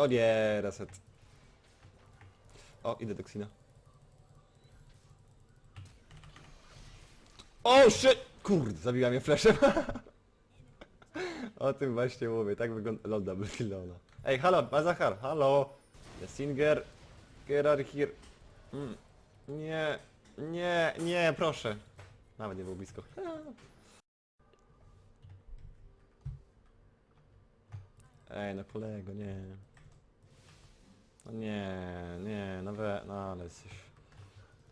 No nie, reset. O, idę do Xina. O, shit! Kurde, zabiła mnie flashem. o tym właśnie mówię, tak wygląda lol double kill Lola. Ej, halo, Bazachar, halo! Singer, get out of here. Mm. Nie, nie, nie, proszę. Nawet nie było blisko. Ej, no kolego, nie. No nie, nie, no we, no ale jesteś...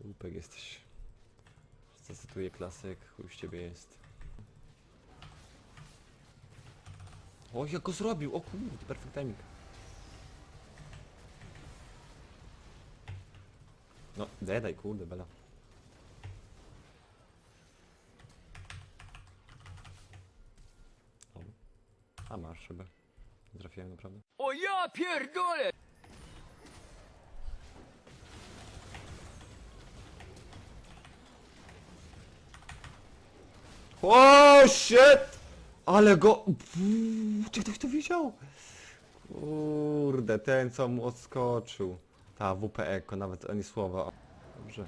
Łupek jesteś. Zacytuję klasyk, chuj z ciebie jest. O, jak go zrobił, o kurde, perfect timing. No, dedaj, kurde, bela. A masz. Nie Trafiłem naprawdę. O ja pierdolę! O shit! Ale go... Pff, Czy ktoś to widział? Kurde, ten co mu odskoczył. Ta WP Eko, nawet ani słowa. Dobrze.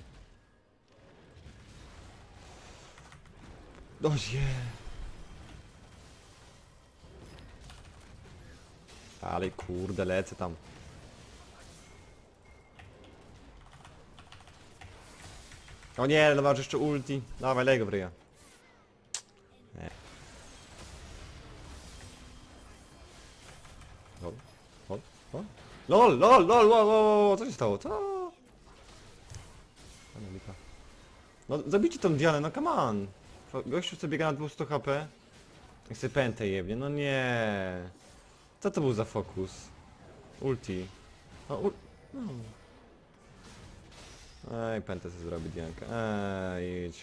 No nie. Ale kurde, lecę tam. O nie, no masz jeszcze ulti. Dawaj, lej go w. Lol, lol, lol. LOL, LOL, LOL, LOL, LOL, co się stało? Co? No zabijcie tą Dianę, no come on. Gościu sobie biega na 200 HP. Jak sobie pętę jebnie, no nie. Co to był za fokus? Ulti. No, ul... no. Ej, pętę sobie zrobi Dianka. Ej, idź.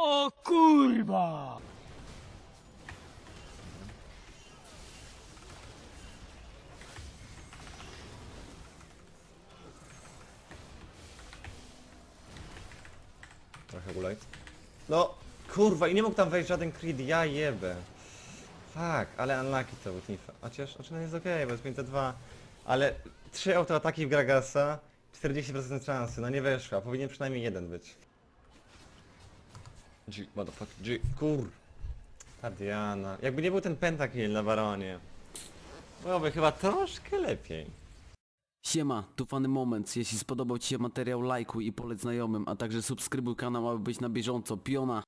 O kurwa! Trochę ulajt. No, kurwa, i nie mógł tam wejść żaden crit, ja jebę. Fuck, ale unlucky to był Tifa. Chociaż, znaczy no jest okej, bo jest 502. Ale trzy autoataki w Gragasa, 40% szansy, no nie weszła, powinien przynajmniej jeden być. G, motherfucker, G, kur... Ta Diana. Jakby nie był ten pentakill na baronie. Byłoby chyba troszkę lepiej. Siema, tu Fany Moments. Jeśli spodobał Ci się materiał, lajkuj i polec znajomym, a także subskrybuj kanał, aby być na bieżąco. Piona!